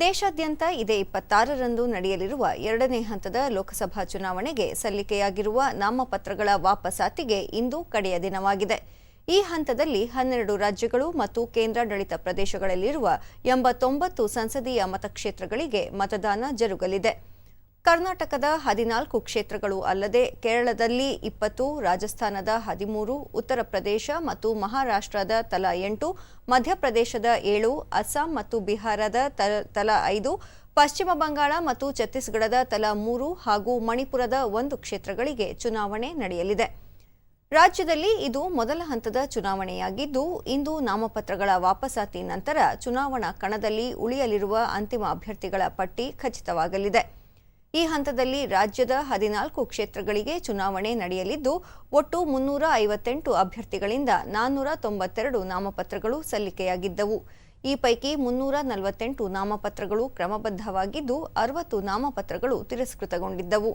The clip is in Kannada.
ದೇಶಾದ್ಯಂತ ಇದೇ ಇಪ್ಪತ್ತಾರರಂದು ನಡೆಯಲಿರುವ ಎರಡನೇ ಹಂತದ ಲೋಕಸಭಾ ಚುನಾವಣೆಗೆ ಸಲ್ಲಿಕೆಯಾಗಿರುವ ನಾಮಪತ್ರಗಳ ವಾಪಸಾತಿಗೆ ಇಂದು ಕಡೆಯ ದಿನವಾಗಿದೆ. ಈ ಹಂತದಲ್ಲಿ ಹನ್ನೆರಡು ರಾಜ್ಯಗಳು ಮತ್ತು ಕೇಂದ್ರಾಡಳಿತ ಪ್ರದೇಶಗಳಲ್ಲಿರುವ ಎಂಬತ್ತೊಂಬತ್ತು ಸಂಸದೀಯ ಮತಕ್ಷೇತ್ರಗಳಿಗೆ ಮತದಾನ ಜರುಗಲಿದೆ. ಕರ್ನಾಟಕದ ಹದಿನಾಲ್ಕು ಕ್ಷೇತ್ರಗಳು ಅಲ್ಲದೆ ಕೇರಳದಲ್ಲಿ ಇಪ್ಪತ್ತು, ರಾಜಸ್ಥಾನದ ಹದಿಮೂರು, ಉತ್ತರ ಪ್ರದೇಶ ಮತ್ತು ಮಹಾರಾಷ್ಟ್ರದ ತಲಾ ಎಂಟು, ಮಧ್ಯಪ್ರದೇಶದ ಏಳು, ಅಸ್ಸಾಂ ಮತ್ತು ಬಿಹಾರದ ತಲಾ ಐದು, ಪಶ್ಚಿಮ ಬಂಗಾಳ ಮತ್ತು ಛತ್ತೀಸ್ಗಢದ ತಲಾ ಮೂರು ಹಾಗೂ ಮಣಿಪುರದ ಒಂದು ಕ್ಷೇತ್ರಗಳಿಗೆ ಚುನಾವಣೆ ನಡೆಯಲಿದೆ. ರಾಜ್ಯದಲ್ಲಿ ಇದು ಮೊದಲ ಹಂತದ ಚುನಾವಣೆಯಾಗಿದ್ದು, ಇಂದು ನಾಮಪತ್ರಗಳ ವಾಪಸಾತಿ ನಂತರ ಚುನಾವಣಾ ಕಣದಲ್ಲಿ ಉಳಿಯಲಿರುವ ಅಂತಿಮ ಅಭ್ಯರ್ಥಿಗಳ ಪಟ್ಟಿ ಖಚಿತವಾಗಲಿದೆ. ಈ ಹಂತದಲ್ಲಿ ರಾಜ್ಯದ ಹದಿನಾಲ್ಕು ಕ್ಷೇತ್ರಗಳಿಗೆ ಚುನಾವಣೆ ನಡೆಯಲಿದ್ದು, ಒಟ್ಟು ಮುನ್ನೂರ ಐವತ್ತೆಂಟು ಅಭ್ಯರ್ಥಿಗಳಿಂದ ನಾನ್ನೂರ ತೊಂಬತ್ತೆರಡು ನಾಮಪತ್ರಗಳು ಸಲ್ಲಿಕೆಯಾಗಿದ್ದವು. ಈ ಪೈಕಿ ಮುನ್ನೂರ ನಲವತ್ತೆಂಟು ನಾಮಪತ್ರಗಳು ಕ್ರಮಬದ್ಧವಾಗಿದ್ದು, ಅರವತ್ತು ನಾಮಪತ್ರಗಳು ತಿರಸ್ಕೃತಗೊಂಡಿದ್ದವು.